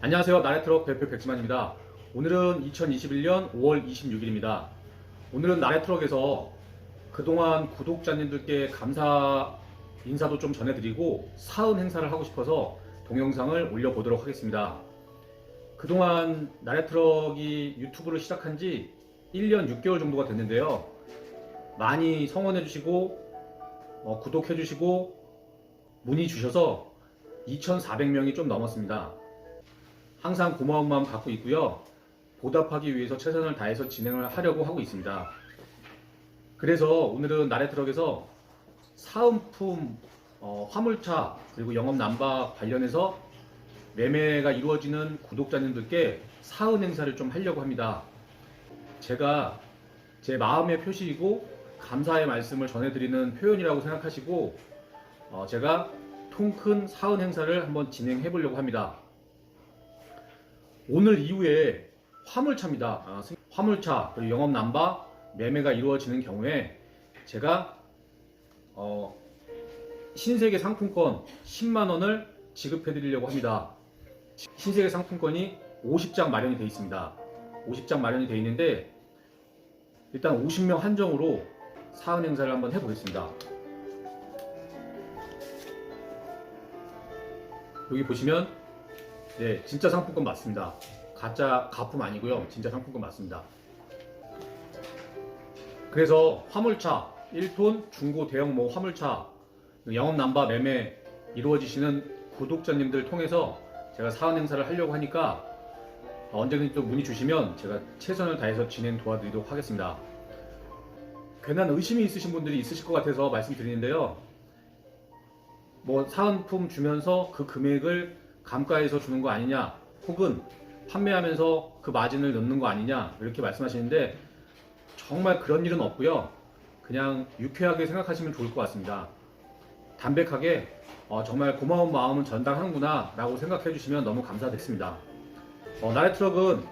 안녕하세요. 나래트럭 대표 백지만입니다. 오늘은 2021년 5월 26일입니다. 오늘은 나래트럭에서 그동안 구독자님들께 감사 인사도 좀 전해드리고 사은 행사를 하고 싶어서 동영상을 올려보도록 하겠습니다. 그동안 나래트럭이 유튜브를 시작한 지 1년 6개월 정도가 됐는데요. 많이 성원해주시고 어, 구독해주시고 문의 주셔서 2,400명이 좀 넘었습니다. 항상 고마운 마음 갖고 있고요. 보답하기 위해서 최선을 다해서 진행을 하려고 하고 있습니다. 그래서 오늘은 나래 트럭에서 사은품, 어, 화물차 그리고 영업 남바 관련해서 매매가 이루어지는 구독자님들께 사은 행사를 좀 하려고 합니다. 제가 제 마음의 표시이고 감사의 말씀을 전해드리는 표현이라고 생각하시고 어, 제가 통 큰 사은 행사를 한번 진행해 보려고 합니다. 오늘 이후에 화물차입니다. 아, 승- 화물차 그리고 영업 남바 매매가 이루어지는 경우에 제가 어, 신세계 상품권 10만 원을 지급해 드리려고 합니다. 신세계 상품권이 50장 마련이 되어 있습니다. 50장 마련이 되어 있는데 일단 50명 한정으로 사은 행사를 한번 해보겠습니다. 여기 보시면 네 진짜 상품권 맞습니다. 가짜 가품 아니고요. 진짜 상품권 맞습니다. 그래서 화물차 1톤 중고 대형 뭐 화물차 영업 남바 매매 이루어지시는 구독자님들 통해서 제가 사은 행사를 하려고 하니까 언제든지 또 문의 주시면 제가 최선을 다해서 진행 도와드리도록 하겠습니다. 괜한 의심이 있으신 분들이 있으실 것 같아서 말씀드리는데요. 뭐 사은품 주면서 그 금액을 감가해서 주는 거 아니냐, 혹은 판매하면서 그 마진을 넣는 거 아니냐 이렇게 말씀하시는데 정말 그런 일은 없고요. 그냥 유쾌하게 생각하시면 좋을 것 같습니다. 담백하게 어, 정말 고마운 마음은 전달하는구나 라고 생각해 주시면 너무 감사드리겠습니다. 어, 나의 트럭은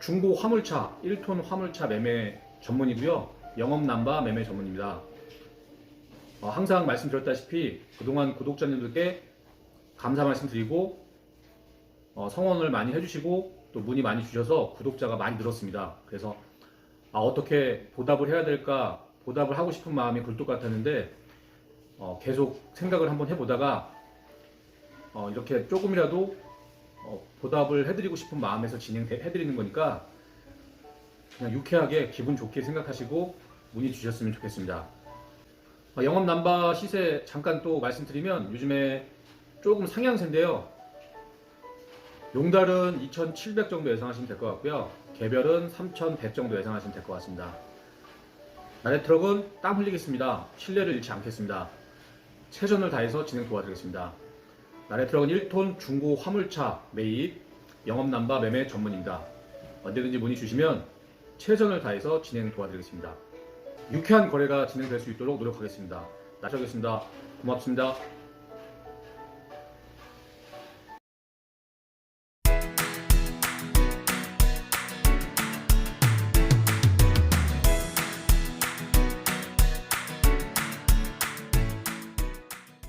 중고 화물차 1톤 화물차 매매 전문이고요. 영업 남바 매매 전문입니다. 어, 항상 말씀드렸다시피 그동안 구독자님들께 감사 말씀드리고 어, 성원을 많이 해주시고 또 문의 많이 주셔서 구독자가 많이 늘었습니다. 그래서 아, 어떻게 보답을 해야 될까 보답을 하고 싶은 마음이 굴뚝 같았는데 어, 계속 생각을 한번 해보다가 어, 이렇게 조금이라도 어, 보답을 해드리고 싶은 마음에서 진행해드리는 거니까 그냥 유쾌하게 기분 좋게 생각하시고 문의 주셨으면 좋겠습니다. 어, 영업 남바 시세 잠깐 또 말씀드리면 요즘에 조금 상향세인데요. 용달은 2,700 정도 예상하시면 될 것 같고요. 개별은 3,100 정도 예상하시면 될 것 같습니다. 나래 트럭은 땀 흘리겠습니다. 신뢰를 잃지 않겠습니다. 최선을 다해서 진행 도와드리겠습니다. 나래 트럭은 1톤 중고 화물차 매입, 영업 남바 매매 전문입니다. 언제든지 문의 주시면 최선을 다해서 진행 도와드리겠습니다. 유쾌한 거래가 진행될 수 있도록 노력하겠습니다. 나셔겠습니다. 고맙습니다.